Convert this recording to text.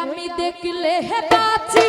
আমি দেখলে হে বাঁচি